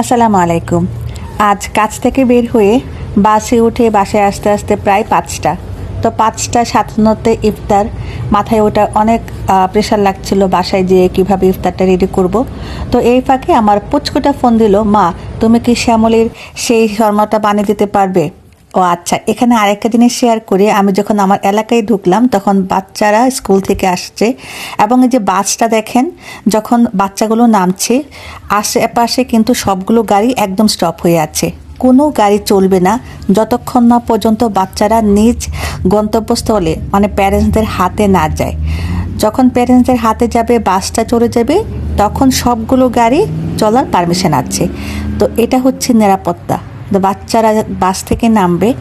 আসসালামু আলাইকুম। আজ কাজ থেকে বের হয়ে বাসে উঠে বাসায় আসতে আসতে প্রায় পাঁচটা। তো পাঁচটা সাতান্নতে ইফতার। মাথায় ওটা অনেক প্রেশার লাগছিল বাসায় যেয়ে কীভাবে ইফতারটা রেডি করব। তো এই ফাঁকে আমার পুচকুটা ফোন দিল, মা, তুমি কি শ্যামলের সেই শর্মাটা বানিয়ে দিতে পারবে? ও আচ্ছা এখানে আরেকটা জিনিস শেয়ার করি। আমি যখন আমার এলাকায় ঢুকলাম, তখন বাচ্চারা স্কুল থেকে আসছে এবং এই যে বাসটা দেখেন, যখন বাচ্চাগুলো নামছে, আশেপাশে কিন্তু সবগুলো গাড়ি একদম স্টপ হয়ে আছে। কোনো গাড়ি চলবে না। যতক্ষণ না পর্যন্ত বাচ্চারা নিজ গন্তব্যস্থলে মানে প্যারেন্টসদের হাতে না যায়। যখন প্যারেন্টসদের হাতে যাবে, বাসটা চলে যাবে, তখন সবগুলো গাড়ি চলার পারমিশন আছে। তো এটা হচ্ছে নিরাপত্তা। বাচ্চারা বাস থেকে নামবে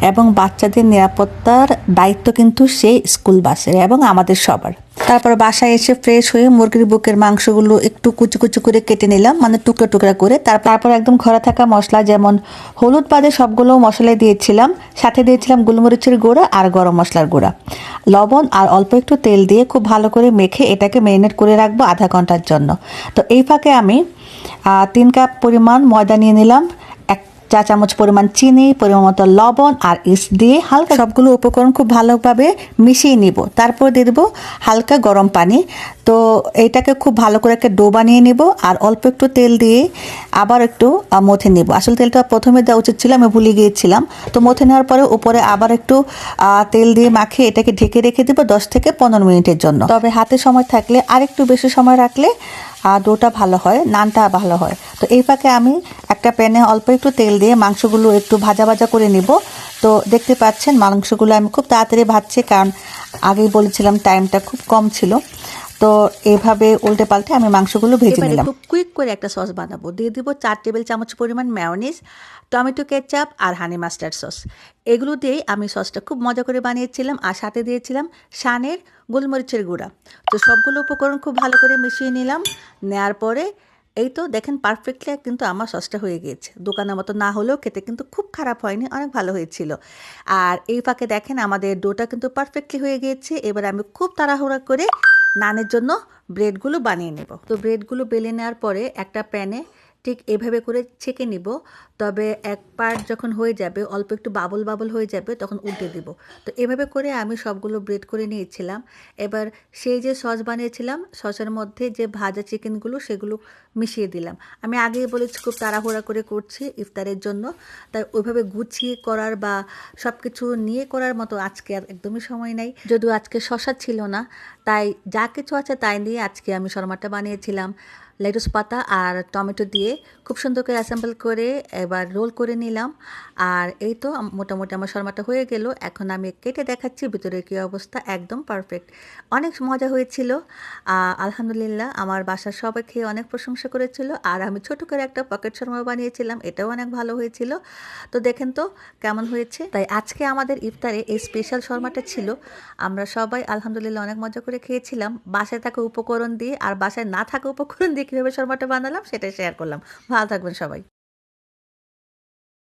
এবং বাচ্চাদের নিরাপত্তার দায়িত্ব কিন্তু সেই স্কুল বাসের এবং আমাদের সবার। তারপর বাসায় এসে ফ্রেশ হয়ে মুরগির বুকের মাংসগুলো একটু কুচু কুচু করে কেটে নিলাম মানে টুকরা টুকরা করে। তার- তারপর একদম ঘরে থাকা মশলা যেমন হলুদ বাদে সবগুলো মশলাই দিয়েছিলাম, সাথে দিয়েছিলাম গোলমরিচের গুঁড়া আর গরম মশলার গুঁড়া। লবণ আর অল্প একটু তেল দিয়ে খুব ভালো করে মেখে এটাকে ম্যারিনেট করে রাখব আধা ঘণ্টার জন্য। তো এই ফাঁকে আমি তিন কাপ পরিমাণ ময়দা নিয়ে নিলাম চা চামচ পরিমাণ চিনি, পরিমাণ মতো লবণ আর ইস দিয়ে হালকা সবগুলো উপকরণ খুব ভালোভাবে মিশিয়ে নিব। তারপর দিয়ে দেবো হালকা গরম পানি। তো এইটাকে খুব ভালো করে একটা ডো বানিয়ে নেব আর অল্প একটু তেল দিয়ে আবার একটু মথে নেব। আসলে তেলটা প্রথমে দেওয়া উচিত ছিল, আমি ভুলে গিয়েছিলাম। তো মথে নেওয়ার পরে উপরে আবার একটু তেল দিয়ে মাখিয়ে এটাকে ঢেকে রেখে দেবো দশ থেকে পনেরো মিনিটের জন্য। তবে হাতে সময় থাকলে আর একটু বেশি সময় রাখলে ডোটা ভালো হয়, নানটা ভালো হয়। তো এই ফাঁকে আমি একটা প্যানে অল্প একটু তেল দিয়ে মাংসগুলো একটু ভাজা ভাজা করে নিব। তো দেখতে পাচ্ছেন মাংসগুলো আমি খুব তাড়াতাড়ি ভাজছি, কারণ আগেই বলেছিলাম টাইমটা খুব কম ছিল। তো এভাবে উল্টে পাল্টে আমি মাংসগুলো ভেজে নিলাম। খুব কুইক করে একটা সস বানাবো। দিয়ে দিব চার টেবিল চামচ পরিমাণ ম্যায়োনিজ টমেটো কেচাপ আর হানি মাস্টার্ড সস এগুলো দিয়েই আমি সসটা খুব মজা করে বানিয়েছিলাম আর সাথে দিয়েছিলাম শানের গোলমরিচের গুঁড়া। তো সবগুলো উপকরণ খুব ভালো করে মিশিয়ে নিলাম। নেয়ার পরে এই তো দেখেন পারফেক্টলি কিন্তু আমার সসটা হয়ে গিয়েছে। দোকানের মতো না হলেও খেতে কিন্তু খুব খারাপ হয়নি অনেক ভালো হয়েছিল। আর এই ফাঁকে দেখেন আমাদের ডোটা কিন্তু পারফেক্টলি হয়ে গিয়েছে। এবার আমি খুব তাড়াহুড়া করে নানের জন্য ব্রেডগুলো বানিয়ে নেব। তো ব্রেডগুলো বেলে নেওয়ার পরে একটা প্যানে ঠিক এভাবে করে ছেঁকে নিব। তবে এক পার্ট যখন হয়ে যাবে, অল্প একটু বাবল বাবল হয়ে যাবে, তখন উল্টে দিব। তো এভাবে করে আমি সবগুলো ব্রেড করে নিয়েছিলাম। এবার সেই যে সস বানিয়েছিলাম, সসের মধ্যে যে ভাজা চিকেনগুলো, সেগুলো মিশিয়ে দিলাম। আমি আগেই বলেছি, খুব তাড়াহুড়া করে করছি ইফতারের জন্য। তাই ওইভাবে গুছিয়ে করার বা সব কিছু নিয়ে করার মতো আজকে আর একদমই সময় নাই। যদিও আজকে শশা ছিল না, তাই যা কিছু আছে তাই নিয়ে আজকে আমি শর্মাটা বানিয়েছিলাম। লেটুস পাতা আর টমেটো দিয়ে খুব সুন্দর করে অ্যাসেম্বল করে এবার রোল করে নিলাম। আর এই তো মোটামুটি আমার শর্মাটা হয়ে গেল। এখন আমি কেটে দেখাচ্ছি, ভিতরে কী অবস্থা, একদম পারফেক্ট অনেক মজা হয়েছিল। আলহামদুলিল্লাহ আমার বাসার সবাই খেয়ে অনেক প্রশংসা করেছিল। আর আমি ছোট করে একটা পকেট শর্মা বানিয়েছিলাম, এটাও অনেক ভালো হয়েছিল। তো দেখেন তো কেমন হয়েছে। তাই আজকে আমাদের ইফতারে এই স্পেশাল শর্মাটা ছিল। আমরা সবাই আলহামদুলিল্লাহ অনেক মজা করে খেয়েছিলাম। বাসায় থাকা উপকরণ দিয়ে আর বাসায় না থাকা উপকরণ দিয়ে কীভাবে শর্মাটা বানালাম সেটাই শেয়ার করলাম। ভালো থাকবেন সবাই।